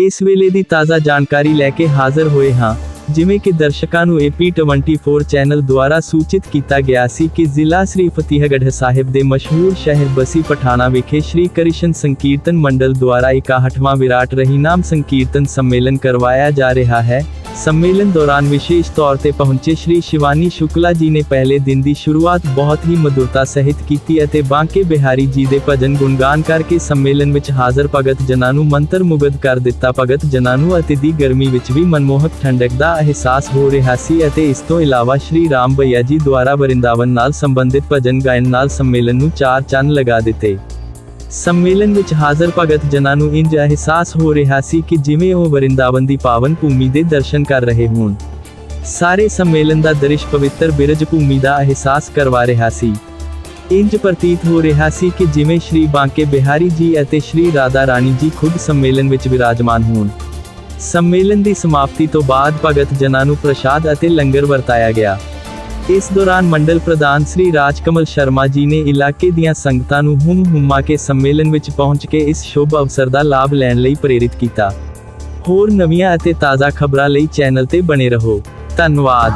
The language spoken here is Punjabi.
ਇਸ ਵੇਲੇ ਦੀ ਤਾਜ਼ਾ ਜਾਣਕਾਰੀ ਲੈ ਕੇ ਹਾਜ਼ਰ ਹੋਏ ਹਾਂ। ਜਿਵੇਂ ਕਿ ਦਰਸ਼ਕਾਂ ਨੂੰ AP24 ਚੈਨਲ ਦੁਆਰਾ ਸੂਚਿਤ ਕੀਤਾ ਗਿਆ ਸੀ ਕਿ ਜ਼ਿਲ੍ਹਾ ਸ੍ਰੀ ਫਤਿਹਗੜ੍ਹ ਸਾਹਿਬ ਦੇ ਮਸ਼ਹੂਰ ਸ਼ਹਿਰ ਬਸੀ ਪਠਾਣਾ ਵਿਖੇ ਸ਼੍ਰੀ ਕ੍ਰਿਸ਼ਨ ਸੰਕੀਰਤਨ ਮੰਡਲ ਦੁਆਰਾ 61ਵਾਂ ਵਿਰਾਟ ਰਹੀਨਾਮ ਸੰਕੀਰਤਨ ਸੰਮੇਲਨ ਕਰਵਾਇਆ ਜਾ ਰਿਹਾ ਹੈ। ਸੰਮੇਲਨ ਦੌਰਾਨ ਵਿਸ਼ੇਸ਼ ਤੌਰ ਤੇ ਪਹੁੰਚੇ ਸ਼੍ਰੀ ਸ਼ਿਵਾਨੀ ਸ਼ੁਕਲਾ ਜੀ ਨੇ ਪਹਿਲੇ ਦਿਨ ਦੀ ਸ਼ੁਰੂਆਤ ਬਹੁਤ ਹੀ ਮਧੁਰਤਾ ਸਹਿਤ ਕੀਤੀ ਅਤੇ ਬਾਂਕੇ ਬਿਹਾਰੀ ਜੀ ਦੇ ਭਜਨ ਗੁਣਗਾਨ ਕਰਕੇ ਸੰਮੇਲਨ ਵਿੱਚ ਹਾਜ਼ਰ ਭਗਤ ਜਨਾਂ ਨੂੰ ਮੰਤਰ ਮੁਗਧ ਕਰ ਦਿੱਤਾ। ਭਗਤ ਜਨਾਂ ਨੂੰ ਅਤੇ ਦੀ ਗਰਮੀ ਵਿੱਚ ਵੀ ਮਨਮੋਹਕ ਠੰਡਕ ਦਾ ਅਹਿਸਾਸ ਹੋ ਰਿਹਾ ਸੀ ਅਤੇ ਇਸ ਤੋਂ ਇਲਾਵਾ ਸ਼੍ਰੀ ਰਾਮ ਭਈਆ ਜੀ ਦੁਆਰਾ ਵਰਿੰਦਾਵਨ ਨਾਲ ਸੰਬੰਧਿਤ ਭਜਨ ਗਾਇਨ ਨਾਲ ਸੰਮੇਲਨ ਨੂੰ ਚਾਰ ਚੰਨ ਲਗਾ ਦਿੱਤੇ। ਸੰਮੇਲਨ ਵਿੱਚ ਹਾਜ਼ਰ ਭਗਤ ਜਨਾਂ ਨੂੰ ਇੰਜ ਅਹਿਸਾਸ ਹੋ ਰਿਹਾ ਸੀ ਕਿ ਜਿਵੇਂ ਉਹ ਵਰਿੰਦਾਵਨ ਦੀ ਪਾਵਨ ਭੂਮੀ ਦੇ ਦਰਸ਼ਨ ਕਰ ਰਹੇ ਹੋਣ। ਸਾਰੇ ਸੰਮੇਲਨ ਦਾ ਦ੍ਰਿਸ਼ ਪਵਿੱਤਰ ਬਿਰਜ ਭੂਮੀ ਦਾ ਅਹਿਸਾਸ ਕਰਵਾ ਰਿਹਾ ਸੀ। ਇੰਜ ਪ੍ਰਤੀਤ ਹੋ ਰਿਹਾ ਸੀ ਕਿ ਜਿਵੇਂ ਸ਼੍ਰੀ ਬਾਂਕੇ ਬਿਹਾਰੀ ਜੀ ਅਤੇ ਸ਼੍ਰੀ ਰਾਧਾ ਰਾਣੀ ਜੀ ਖੁਦ ਸੰਮੇਲਨ ਵਿੱਚ ਵਿਰਾਜਮਾਨ ਹੋਣ। ਸੰਮੇਲਨ ਦੀ ਸਮਾਪਤੀ ਤੋਂ ਬਾਅਦ ਭਗਤ ਜਨਾਂ ਨੂੰ ਪ੍ਰਸ਼ਾਦ ਅਤੇ ਲੰਗਰ ਵਰਤਾਇਆ ਗਿਆ। ਇਸ ਦੌਰਾਨ ਮੰਡਲ ਪ੍ਰਧਾਨ ਸ੍ਰੀ ਰਾਜਕਮਲ ਸ਼ਰਮਾ ਜੀ ਨੇ ਇਲਾਕੇ ਦੀਆਂ ਸੰਗਤਾਂ ਨੂੰ ਹੁਮ ਹੁਮਾ ਕੇ ਸੰਮੇਲਨ ਵਿੱਚ ਪਹੁੰਚ ਕੇ ਇਸ ਸ਼ੁਭ ਅਵਸਰ ਦਾ ਲਾਭ ਲੈਣ ਲਈ ਪ੍ਰੇਰਿਤ ਕੀਤਾ। ਹੋਰ ਨਵੀਆਂ ਅਤੇ ਤਾਜ਼ਾ ਖਬਰਾਂ ਲਈ ਚੈਨਲ ਤੇ ਬਣੇ ਰਹੋ। ਧੰਨਵਾਦ।